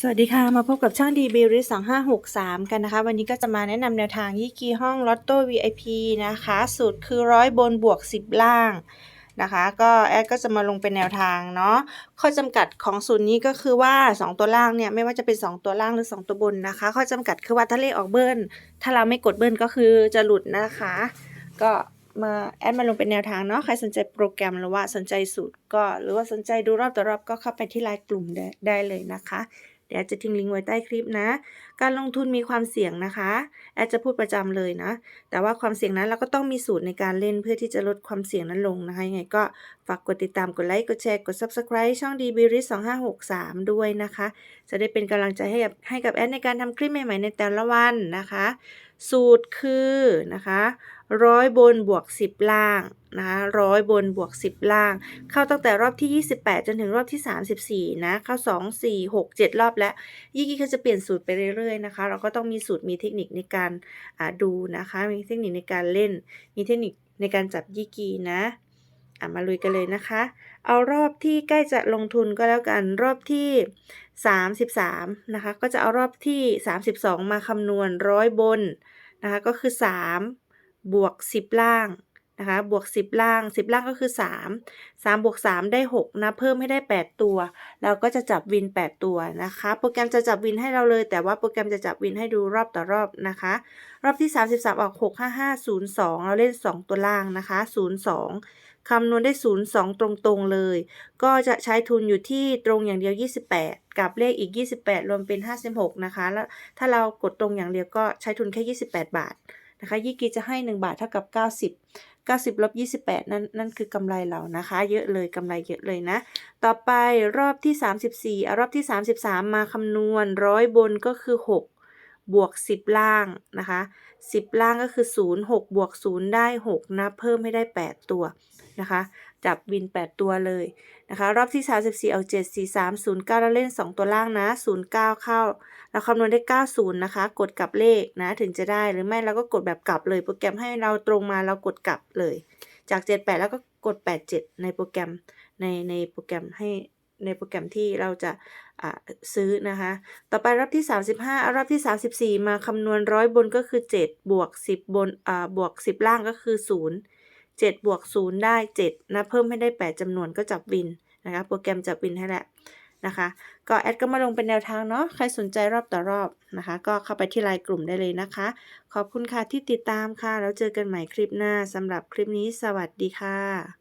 สวัสดีค่ะ มาพบกับช่างดีบิริสองห้าหกสามกันนะคะ วันนี้ก็จะมาแนะนำแนวทางยี่กีห้องลอตโต้ VIP นะคะ สูตรคือร้อยบนบวกสิบล่างนะคะ ก็แอดก็จะมาลงเป็นแนวทางเนาะข้อจำกัดของสูตรนี้ก็คือว่า 2 ตัวล่างเนี่ยไม่ว่าจะเป็น 2 ตัวล่างหรือ 2 ตัวบนนะคะ ข้อจำกัดคือว่าถ้าเลขออกเบิ้ลถ้าเราไม่กดเบิ้ลก็คือจะหลุดนะคะ ก็มาแอดมาลงเป็นแนวทางเนาะใครสนใจโปรแกรมหรือว่าสนใจสูตรก็ หรือว่าสนใจดูรอบต่อรอบก็เข้าไปที่ไลน์กลุ่มได้ได้เลยนะคะ เดี๋ยวแอดจะทิ้งลิงก์ไว้ใต้คลิปนะ การลงทุนมีความเสี่ยงนะคะ แอดจะพูดประจำเลยนะ แต่ว่าความเสี่ยงนั้นเราก็ต้องมีสูตรในการเล่นเพื่อที่จะลดความเสี่ยงนั้นลงนะคะ ยังไงก็ฝากกดติดตาม กดไลค์ กดแชร์ กด Subscribe ช่อง d b r i s 2563 ด้วยนะคะ จะได้เป็นกำลังใจให้กับให้กับแอดในการทำคลิปใหม่ๆในแต่ละวันนะคะ สูตรคือนะคะร้อยบนบวก 10 ล่าง นะคะร้อยบนบวก 10 ล่าง เข้าตั้งแต่รอบที่ 28 จนถึงรอบที่ 34 นะ เข้า 2 4 6 7 รอบแล้วยี่กี้เขาจะเปลี่ยนสูตรไปเรื่อยๆนะคะ เราก็ต้องมีสูตรมีเทคนิคในการดูนะคะ มีเทคนิคในการเล่น มีเทคนิคในการจับยี่กีนะอะมาลุยกันเลยนะคะ เอารอบที่ใกล้จะลงทุนก็แล้วกันรอบที่ 33 นะคะ ก็จะเอารอบที่ 32 มาคำนวณร้อยบนนะคะ ก็คือ 3 บวก 10 ล่าง นะคะบวก 10 ล่าง 10 ล่างก็คือ 3 3บวก3ได้ 6 นะ เพิ่มให้ได้ 8 ตัว เราก็จะจับวิน 8 ตัวนะคะ โปรแกรมจะจับวินให้เราเลย แต่ว่าโปรแกรมจะจับวินให้ดูรอบต่อรอบนะคะ รอบที่ 33 ออก 6 5 5 0 2 เราเล่น 2 ตัวล่างนะคะ 0 2 คำนวณได้ 0 2 ตรงๆเลย ก็จะใช้ทุนอยู่ที่ตรงอย่างเดียว 28 กับเลขอีก 28 รวมเป็น 56 นะคะ แล้วถ้าเรากดตรงอย่างเดียวก็ใช้ทุนแค่ 28 บาท นะคะยี่กีจะให้ 1 บาทเท่ากับ 90 90ลบ28 นั่นนั่นคือกำไรเรานะคะ เยอะเลยกำไรเยอะเลยนะ ต่อไปรอบที่ 34เอารอบที่ 33 มาคำนวณร้อยบนก็คือ 6 บวก 10 ล่างนะคะ 10 ล่างก็คือ 0 6 บวก 0 ได้ 6 นะ เพิ่มให้ได้ 8 ตัวนะคะ จับวิน 8 ตัวเลยนะคะ รอบที่ 34 เอา 7 4 3 0 9 แล้วเล่น 2 ตัวล่างนะ 0 9 เข้า เราคำนวณได้ 90 นะคะ กดกลับเลขนะถึงจะได้หรือไม่เราก็กดแบบกลับเลย โปรแกรมให้เราตรงมาเรากดกลับเลย จาก 78 แล้วก็กด 87 ในโปรแกรมในในโปรแกรมให้ในโปรแกรมที่เราจะซื้อนะคะ ต่อไปรอบที่ 35เอารอบที่ 34 มาคำนวณร้อยบนก็คือ 7 บวก 10 บนบวก 10 ล่างก็คือ 0 7 บวก 0 ได้ 7 นะ เพิ่มให้ได้ 8จำนวนก็จับวินนะคะ โปรแกรมจับวินให้แหละนะคะ ก็แอดก็มาลงเป็นแนวทางเนาะ ใครสนใจรอบต่อรอบนะคะ ก็เข้าไปที่ไลน์กลุ่มได้เลยนะคะ ขอบคุณค่ะที่ติดตามค่ะ แล้วเจอกันใหม่คลิปหน้าสำหรับคลิปนี้ สวัสดีค่ะ